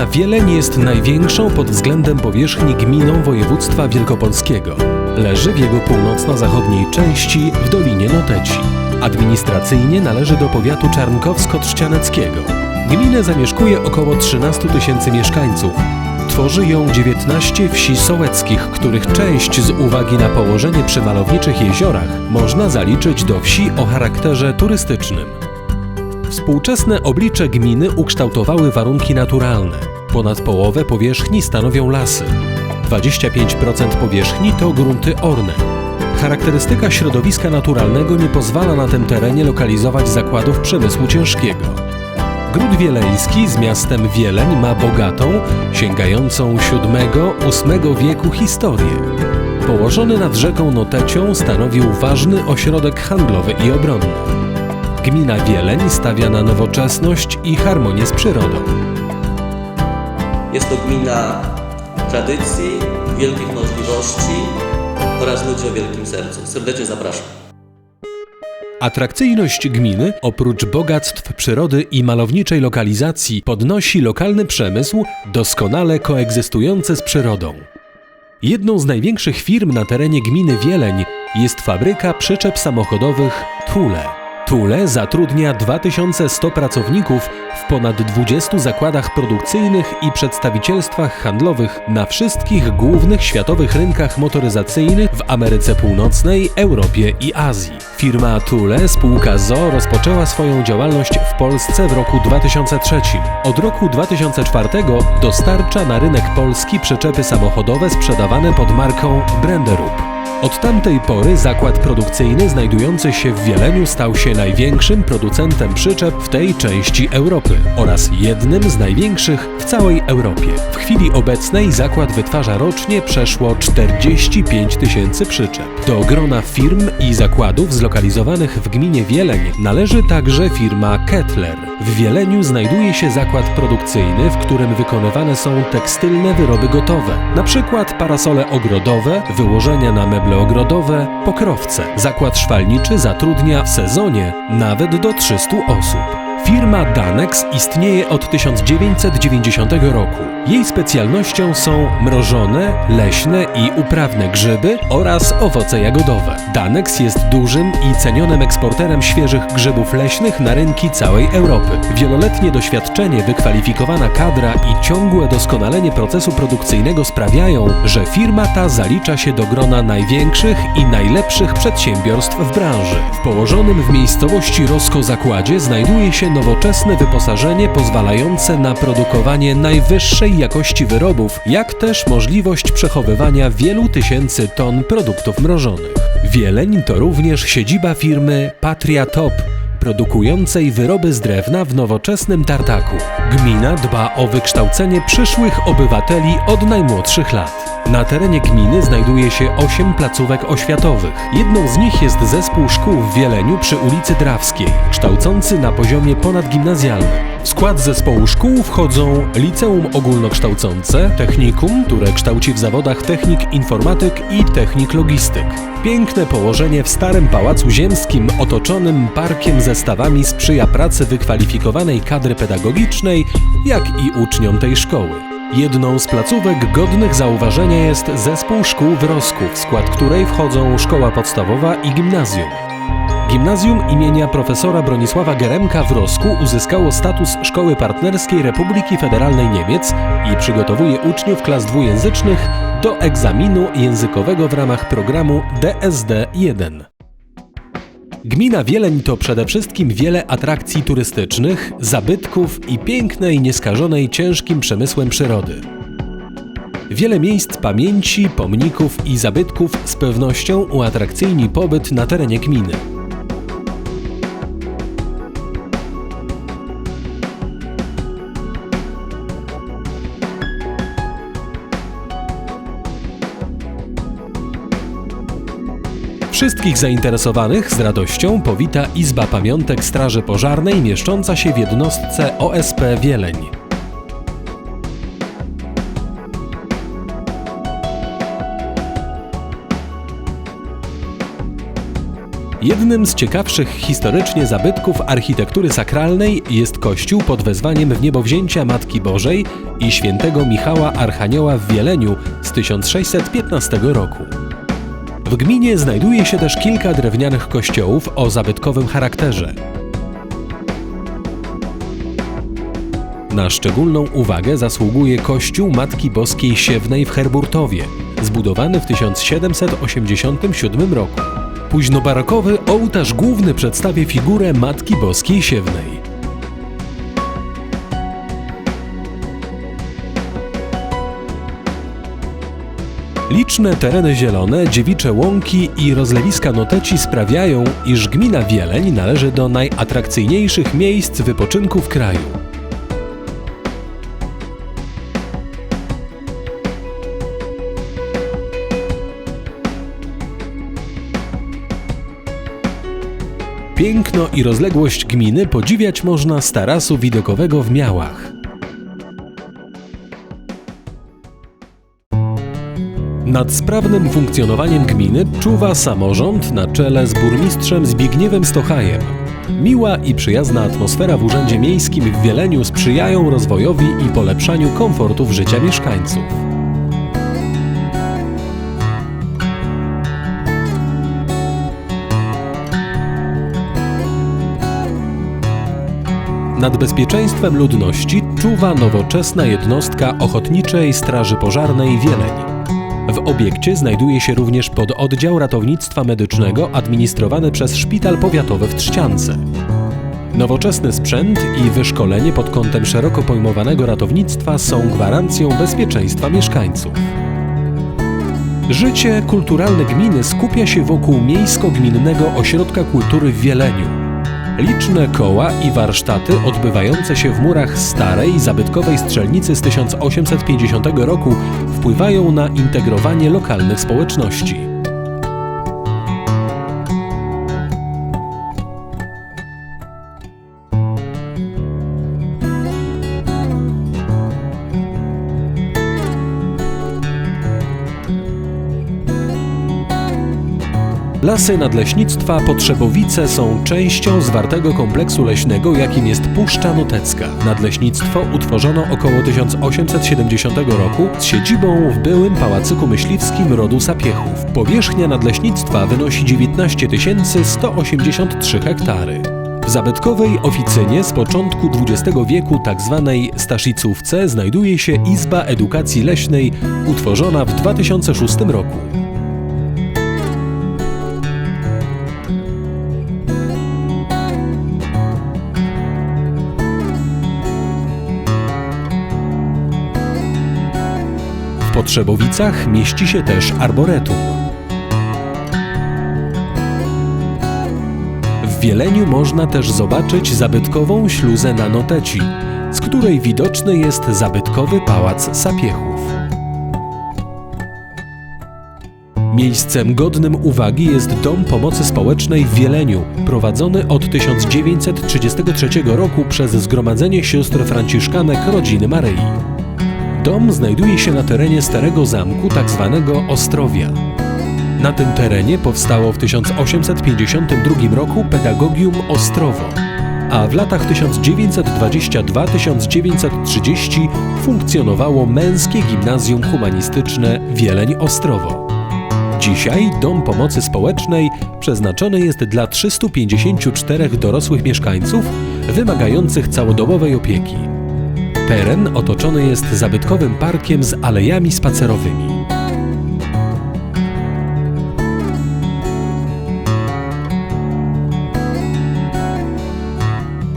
Gmina Wieleń jest największą pod względem powierzchni gminą województwa wielkopolskiego. Leży w jego północno-zachodniej części w Dolinie Noteci. Administracyjnie należy do powiatu czarnkowsko-trzcianeckiego. Gminę zamieszkuje około 13 tysięcy mieszkańców. Tworzy ją 19 wsi sołeckich, których część z uwagi na położenie przy malowniczych jeziorach można zaliczyć do wsi o charakterze turystycznym. Współczesne oblicze gminy ukształtowały warunki naturalne. Ponad połowę powierzchni stanowią lasy. 25% powierzchni to grunty orne. Charakterystyka środowiska naturalnego nie pozwala na tym terenie lokalizować zakładów przemysłu ciężkiego. Gród Wieleński z miastem Wieleń ma bogatą, sięgającą VII-VIII wieku historię. Położony nad rzeką Notecią stanowił ważny ośrodek handlowy i obronny. Gmina Wieleń stawia na nowoczesność i harmonię z przyrodą. Jest to gmina tradycji, wielkich możliwości oraz ludzi o wielkim sercu. Serdecznie zapraszam. Atrakcyjność gminy, oprócz bogactw przyrody i malowniczej lokalizacji, podnosi lokalny przemysł, doskonale koegzystujący z przyrodą. Jedną z największych firm na terenie gminy Wieleń jest fabryka przyczep samochodowych Thule. Thule zatrudnia 2100 pracowników w ponad 20 zakładach produkcyjnych i przedstawicielstwach handlowych na wszystkich głównych światowych rynkach motoryzacyjnych w Ameryce Północnej, Europie i Azji. Firma Thule, spółka ZO, rozpoczęła swoją działalność w Polsce w roku 2003. Od roku 2004 dostarcza na rynek polski przyczepy samochodowe sprzedawane pod marką Brenderup. Od tamtej pory zakład produkcyjny znajdujący się w Wieleniu stał się największym producentem przyczep w tej części Europy oraz jednym z największych w całej Europie. W chwili obecnej zakład wytwarza rocznie przeszło 45 tysięcy przyczep. Do grona firm i zakładów zlokalizowanych w gminie Wieleń należy także firma Kettler. W Wieleniu znajduje się zakład produkcyjny, w którym wykonywane są tekstylne wyroby gotowe, przykład parasole ogrodowe, wyłożenia na meble ogrodowe, pokrowce. Zakład szwalniczy zatrudnia w sezonie nawet do 300 osób. Firma Danex istnieje od 1990 roku. Jej specjalnością są mrożone, leśne i uprawne grzyby oraz owoce jagodowe. Danex jest dużym i cenionym eksporterem świeżych grzybów leśnych na rynki całej Europy. Wieloletnie doświadczenie, wykwalifikowana kadra i ciągłe doskonalenie procesu produkcyjnego sprawiają, że firma ta zalicza się do grona największych i najlepszych przedsiębiorstw w branży. W położonym w miejscowości Rosko zakładzie znajduje się nowoczesne wyposażenie pozwalające na produkowanie najwyższej jakości wyrobów, jak też możliwość przechowywania wielu tysięcy ton produktów mrożonych. Wieleń to również siedziba firmy Patria Top, produkującej wyroby z drewna w nowoczesnym tartaku. Gmina dba o wykształcenie przyszłych obywateli od najmłodszych lat. Na terenie gminy znajduje się 8 placówek oświatowych. Jedną z nich jest zespół szkół w Wieleniu przy ulicy Drawskiej, kształcący na poziomie ponadgimnazjalnym. W skład zespołu szkół wchodzą liceum ogólnokształcące, technikum, które kształci w zawodach technik informatyk i technik logistyk. Piękne położenie w starym pałacu ziemskim otoczonym parkiem zestawami sprzyja pracy wykwalifikowanej kadry pedagogicznej, jak i uczniom tej szkoły. Jedną z placówek godnych zauważenia jest zespół szkół w Rosku, w skład której wchodzą szkoła podstawowa i gimnazjum. Gimnazjum imienia profesora Bronisława Geremka w Rosku uzyskało status szkoły partnerskiej Republiki Federalnej Niemiec i przygotowuje uczniów klas dwujęzycznych do egzaminu językowego w ramach programu DSD-1. Gmina Wieleń to przede wszystkim wiele atrakcji turystycznych, zabytków i pięknej, nieskażonej ciężkim przemysłem przyrody. Wiele miejsc pamięci, pomników i zabytków z pewnością uatrakcyjni pobyt na terenie gminy. Wszystkich zainteresowanych z radością powita Izba Pamiątek Straży Pożarnej mieszcząca się w jednostce OSP Wieleń. Jednym z ciekawszych historycznie zabytków architektury sakralnej jest kościół pod wezwaniem w niebowzięcia Matki Bożej i świętego Michała Archanioła w Wieleniu z 1615 roku. W gminie znajduje się też kilka drewnianych kościołów o zabytkowym charakterze. Na szczególną uwagę zasługuje kościół Matki Boskiej Siewnej w Herburtowie, zbudowany w 1787 roku. Późnobarokowy ołtarz główny przedstawia figurę Matki Boskiej Siewnej. Liczne tereny zielone, dziewicze łąki i rozlewiska noteci sprawiają, iż gmina Wieleń należy do najatrakcyjniejszych miejsc wypoczynku w kraju. Piękno i rozległość gminy podziwiać można z tarasu widokowego w Miałach. Nad sprawnym funkcjonowaniem gminy czuwa samorząd na czele z burmistrzem Zbigniewem Stochajem. Miła i przyjazna atmosfera w Urzędzie Miejskim w Wieleniu sprzyjają rozwojowi i polepszaniu komfortów życia mieszkańców. Nad bezpieczeństwem ludności czuwa nowoczesna jednostka Ochotniczej Straży Pożarnej Wieleń. W obiekcie znajduje się również pododdział ratownictwa medycznego administrowany przez Szpital Powiatowy w Trzciance. Nowoczesny sprzęt i wyszkolenie pod kątem szeroko pojmowanego ratownictwa są gwarancją bezpieczeństwa mieszkańców. Życie kulturalne gminy skupia się wokół Miejsko-Gminnego Ośrodka Kultury w Wieleniu. Liczne koła i warsztaty odbywające się w murach starej, zabytkowej strzelnicy z 1850 roku wpływają na integrowanie lokalnych społeczności. Lasy Nadleśnictwa Potrzebowice są częścią zwartego kompleksu leśnego, jakim jest Puszcza Notecka. Nadleśnictwo utworzono około 1870 roku z siedzibą w byłym pałacyku myśliwskim rodu Sapiechów. Powierzchnia nadleśnictwa wynosi 19 183 hektary. W zabytkowej oficynie z początku XX wieku, tzw. Staszicówce, znajduje się Izba Edukacji Leśnej, utworzona w 2006 roku. W Potrzebowicach mieści się też arboretum. W Wieleniu można też zobaczyć zabytkową śluzę na Noteci, z której widoczny jest zabytkowy pałac Sapiechów. Miejscem godnym uwagi jest Dom Pomocy Społecznej w Wieleniu, prowadzony od 1933 roku przez Zgromadzenie Sióstr Franciszkanek Rodziny Maryi. Dom znajduje się na terenie Starego Zamku, tzw. Ostrowia. Na tym terenie powstało w 1852 roku Pedagogium Ostrowo, a w latach 1922-1930 funkcjonowało Męskie Gimnazjum Humanistyczne Wieleń-Ostrowo. Dzisiaj Dom Pomocy Społecznej przeznaczony jest dla 354 dorosłych mieszkańców wymagających całodobowej opieki. Teren otoczony jest zabytkowym parkiem z alejami spacerowymi.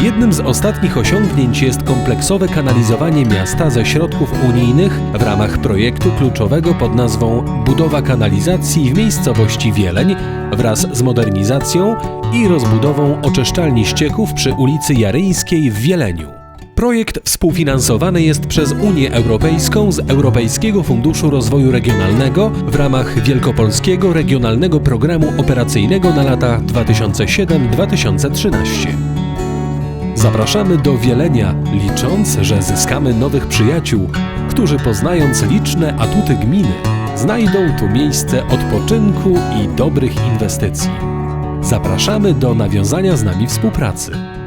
Jednym z ostatnich osiągnięć jest kompleksowe kanalizowanie miasta ze środków unijnych w ramach projektu kluczowego pod nazwą Budowa kanalizacji w miejscowości Wieleń wraz z modernizacją i rozbudową oczyszczalni ścieków przy ulicy Jaryńskiej w Wieleniu. Projekt współfinansowany jest przez Unię Europejską z Europejskiego Funduszu Rozwoju Regionalnego w ramach Wielkopolskiego Regionalnego Programu Operacyjnego na lata 2007-2013. Zapraszamy do Wielenia, licząc, że zyskamy nowych przyjaciół, którzy poznając liczne atuty gminy, znajdą tu miejsce odpoczynku i dobrych inwestycji. Zapraszamy do nawiązania z nami współpracy.